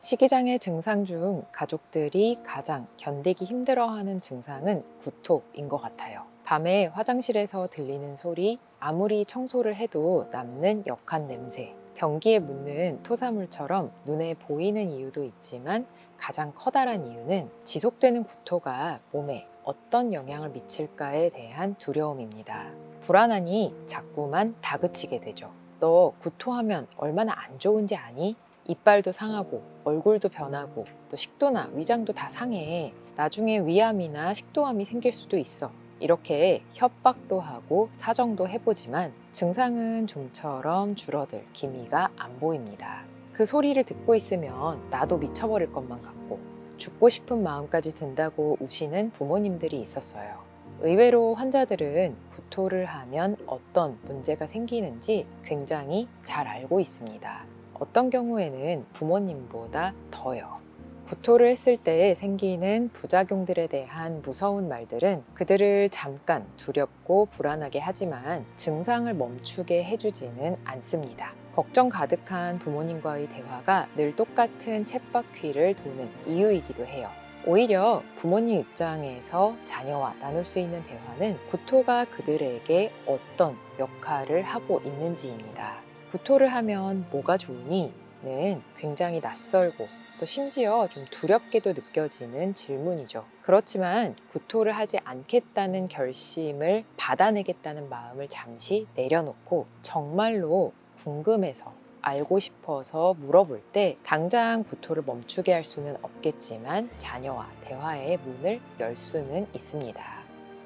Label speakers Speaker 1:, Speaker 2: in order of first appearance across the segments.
Speaker 1: 식이장애 증상 중 가족들이 가장 견디기 힘들어하는 증상은 구토인 것 같아요. 밤에 화장실에서 들리는 소리, 아무리 청소를 해도 남는 역한 냄새, 변기에 묻는 토사물처럼 눈에 보이는 이유도 있지만 가장 커다란 이유는 지속되는 구토가 몸에 어떤 영향을 미칠까에 대한 두려움입니다. 불안하니 자꾸만 다그치게 되죠. 너 구토하면 얼마나 안 좋은지 아니? 이빨도 상하고 얼굴도 변하고 또 식도나 위장도 다 상해. 나중에 위암이나 식도암이 생길 수도 있어. 이렇게 협박도 하고 사정도 해보지만 증상은 좀처럼 줄어들 기미가 안 보입니다. 그 소리를 듣고 있으면 나도 미쳐버릴 것만 같고 죽고 싶은 마음까지 든다고 우시는 부모님들이 있었어요. 의외로 환자들은 구토를 하면 어떤 문제가 생기는지 굉장히 잘 알고 있습니다. 어떤 경우에는 부모님보다 더요. 구토를 했을 때 생기는 부작용들에 대한 무서운 말들은 그들을 잠깐 두렵고 불안하게 하지만 증상을 멈추게 해주지는 않습니다. 걱정 가득한 부모님과의 대화가 늘 똑같은 쳇바퀴를 도는 이유이기도 해요. 오히려 부모님 입장에서 자녀와 나눌 수 있는 대화는 구토가 그들에게 어떤 역할을 하고 있는지입니다. 구토를 하면 뭐가 좋으니? 는 굉장히 낯설고 또 심지어 좀 두렵게도 느껴지는 질문이죠. 그렇지만 구토를 하지 않겠다는 결심을 받아내겠다는 마음을 잠시 내려놓고 정말로 궁금해서 알고 싶어서 물어볼 때 당장 구토를 멈추게 할 수는 없겠지만 자녀와 대화의 문을 열 수는 있습니다.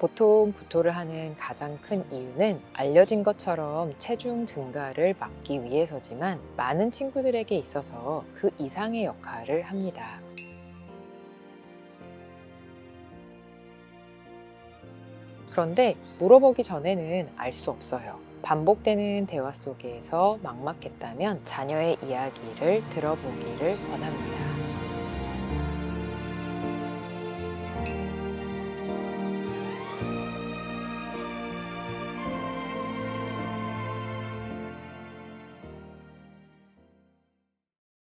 Speaker 1: 보통 구토를 하는 가장 큰 이유는 알려진 것처럼 체중 증가를 막기 위해서지만 많은 친구들에게 있어서 그 이상의 역할을 합니다. 그런데 물어보기 전에는 알 수 없어요. 반복되는 대화 속에서 막막했다면 자녀의 이야기를 들어보기를 권합니다.